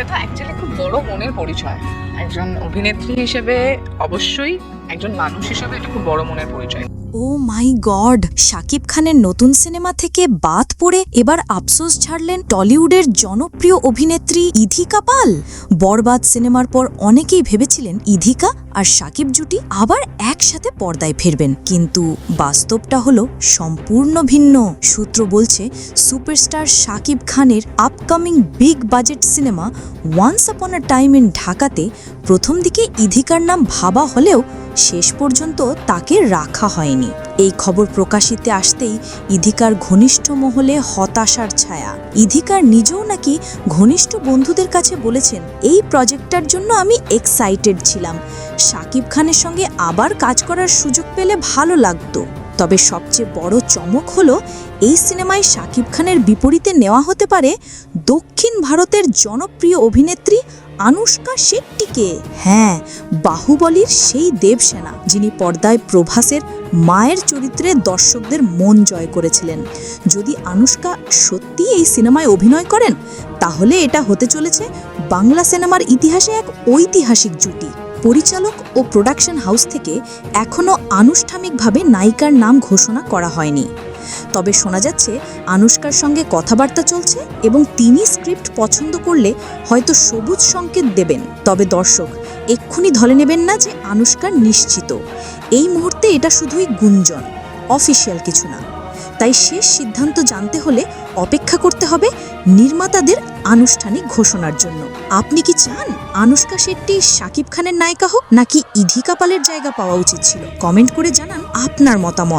এটা অ্যাকচুয়ালি খুব বড় মনের পরিচয়। একজন অভিনেত্রী হিসেবে অবশ্যই, একজন মানুষ হিসেবে এটা খুব বড় মনের পরিচয়। ও মাই গড, শাকিব খানের নতুন সিনেমা থেকে বাদ পড়ে এবার আফসোস ছাড়লেন টলিউডের জনপ্রিয় অভিনেত্রী ইধিকা পাল। বরবাদ সিনেমার পর অনেকেই ভেবেছিলেন ইধিকা আর শাকিব জুটি আবার একসাথে পর্দায় ফিরবেন। কিন্তু বাস্তবটা হলো সম্পূর্ণ ভিন্ন। সূত্র বলছে, সুপারস্টার শাকিব খানের upcoming big budget cinema once upon a time in ঢাকাতে প্রথম দিকে ইধিকার নাম ভাবা হলেও শেষ পর্যন্ত তাকে রাখা হয়নি। এই খবর প্রকাশিতে আসতেই ইধিকার ঘনিষ্ঠ মহলে হতাশার ছায়া। ইধিকার নিজেও নাকি ঘনিষ্ঠ বন্ধুদের কাছে বলেছেন, এই প্রজেক্টটার জন্য আমি এক্সাইটেড ছিলাম। শাকিব খানের সঙ্গে আবার কাজ করার সুযোগ পেলে ভালো লাগতো। তবে সবচেয়ে বড় চমক হলো, এই সিনেমায় শাকিব খানের বিপরীতে নেওয়া হতে পারে দক্ষিণ ভারতের জনপ্রিয় অভিনেত্রী আনুষ্কা শেট্টিকে। হ্যাঁ বাহুবলীর সেই দেবসেনা, যিনি পর্দায় প্রভাসের মায়ের চরিত্রে দর্শকদের মন জয় করেছিলেন। যদি আনুষ্কা সত্যি এই সিনেমায় অভিনয় করেন, তাহলে এটা হতে চলেছে বাংলা সিনেমার ইতিহাসে এক ঐতিহাসিক জুটি। পরিচালক ও প্রোডাকশন হাউস থেকে এখনও আনুষ্ঠানিকভাবে নায়িকার নাম ঘোষণা করা হয়নি। তবে শোনা যাচ্ছে, আনুষ্কার সঙ্গে কথাবার্তা চলছে এবং তিনি স্ক্রিপ্ট পছন্দ করলে হয়তো সবুজ সংকেত দেবেন। তবে দর্শক, এক্ষুনি ধরে নেবেন না যে আনুষ্কার নিশ্চিত। এই মুহূর্তে এটা শুধুই গুঞ্জন অফিসিয়াল কিছু না। তাই শেষ সিদ্ধান্ত জানতে হলে অপেক্ষা করতে হবে নির্মাতাদের আনুষ্ঠানিক ঘোষণার জন্য। আপনি কি চান আনুষ্কা শেট্টি শাকিব খানের নায়িকা হোক নাকি ইধিকা পালের জায়গা পাওয়া উচিত ছিল? কমেন্ট করে জানান আপনার মতামত।